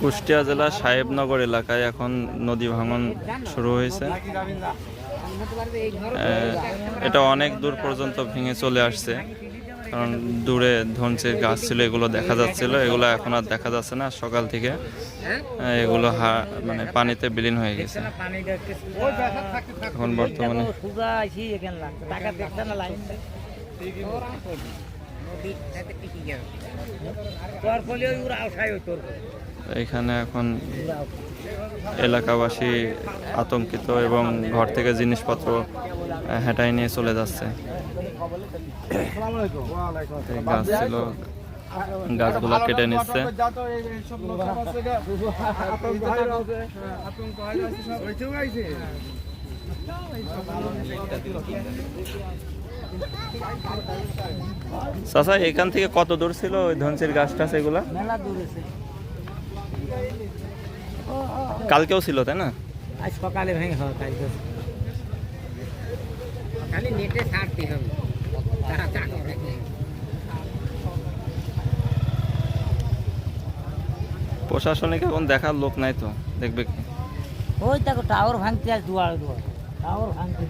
কুষ্টিয়া জেলার সাহেবনগর এলাকায় এখন নদী ভাঙন শুরু হয়েছে। এটা অনেক দূর পর্যন্ত ভেঙে চলে আসছে। কারণ দূরে ধনচির গাছ ছিল, এগুলো দেখা যাচ্ছিল। এগুলো এখন আর দেখা যাচ্ছে না। সকাল থেকে এগুলো মানে পানিতে বিলীন হয়ে গেছে। এখন বর্তমানে এখানে এখানে এলাকাবাসী আতঙ্কিত এবং ঘর থেকে জিনিসপত্র হেঁটাই নিয়ে চলে যাচ্ছে। গাছ ছিল, গাছগুলো কেটে নিচ্ছে। চাচা এখান থেকে কত দূর ছিল ওই ধনসির গাছ টাছ এগুলা কালকেও ছিল তাই না? আজ সকালে ভেঙে হয় কাজ খালি নেটে ছাড়তে হবে। প্রশাসনিক এখন দেখার লোক নাই তো দেখবে কি? ওই দেখো টাওয়ার ভাঙতে আস দুয়ার দুয়ার। টাওয়ার ভাঙতে।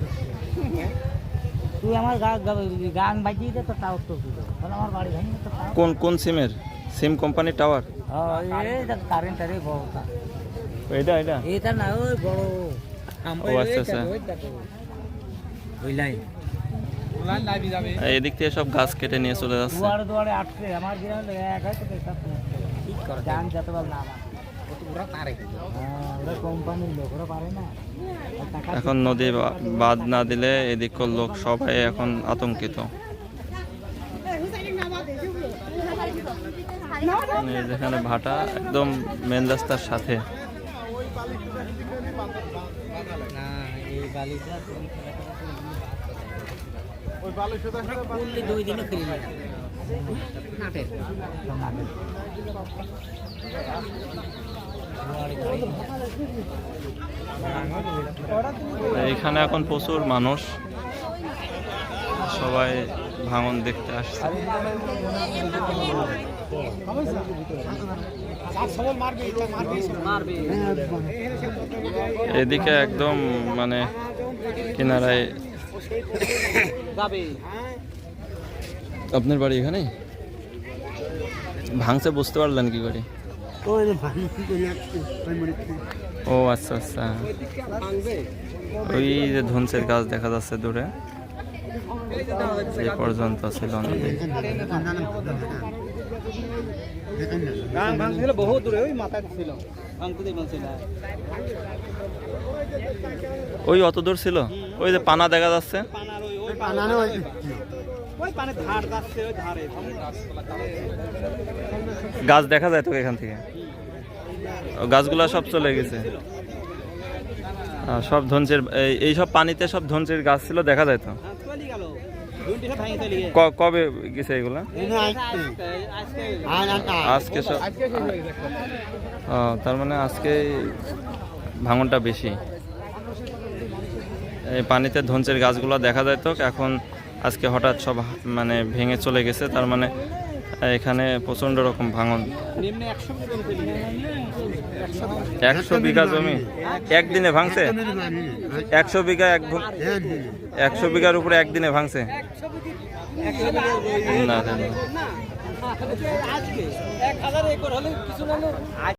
তুই আমার গা গা- গান বাজিয়ে দে তো টাওয়ার তো তাহলে আমার বাড়ি ভাঙবে তো কোন কোন সিমের সিম কোম্পানি টাওয়ার বড়টা এটা এটা এটা না ওই বড়। ও, আচ্ছা, আচ্ছা। ওই লাইন এদিক থেকে সব গাছ কেটে নিয়ে চলে যাচ্ছে। দুয়ারে দুয়ারে আটকে আমার গ্রামে এক আছে তো ঠিক করে গান যত বল না আমার ওরা পারে। ওরা কোম্পানির লোক ওরা পারে না এখন নদী বা- বাঁধ না দিলে এদিককার লোক সবাই এখন আতঙ্কিত। যেখানে ভাটা একদম মেন রাস্তার সাথে। না এই বালিটা তুমি করলে দুই দিনও নাটের। এইখানে এখন প্রচুর মানুষ। সবাই ভাঙন দেখতে আসছে। এদিকে একদম মানে কিনারায় আপনার বাড়ি এখানে ভাঙছে, বুঝতে পারলেন কি করে? ও আচ্ছা আচ্ছা। ওই যে ধনসের গাছ দেখা যাচ্ছে দূরে। এই পর্যন্ত ছিল বহু দূরে ওই মাথায় ছিল। ওই অত দূর ছিল? ওই যে পানা দেখা যাচ্ছে। ওই ওই ওই পানে ধার যাচ্ছে ওই ধারে। গাছ দেখা যায় তো এখান থেকে? ও গাছগুলো সব চলে গেছে। সব ধনচের এই- সব পানিতে সব ধনচের গাছ ছিল দেখা যায় তো? হ্যাঁ, কবে গেছে এগুলা? আজকে। সব তার মানে আজকে ভাঙনটা বেশি। এই পানিতে ধনচের গাছগুলো দেখা যায় তো এখন আজকে হঠাৎ সব মানে ভেঙে চলে গেছে, তার মানে এখানে প্রচণ্ড রকম ভাঙন। একশো বিঘা জমি? একদিনে ভাঙছে? একশো বিঘা এক একশো বিঘার উপরে একদিনে ভাঙছে? না।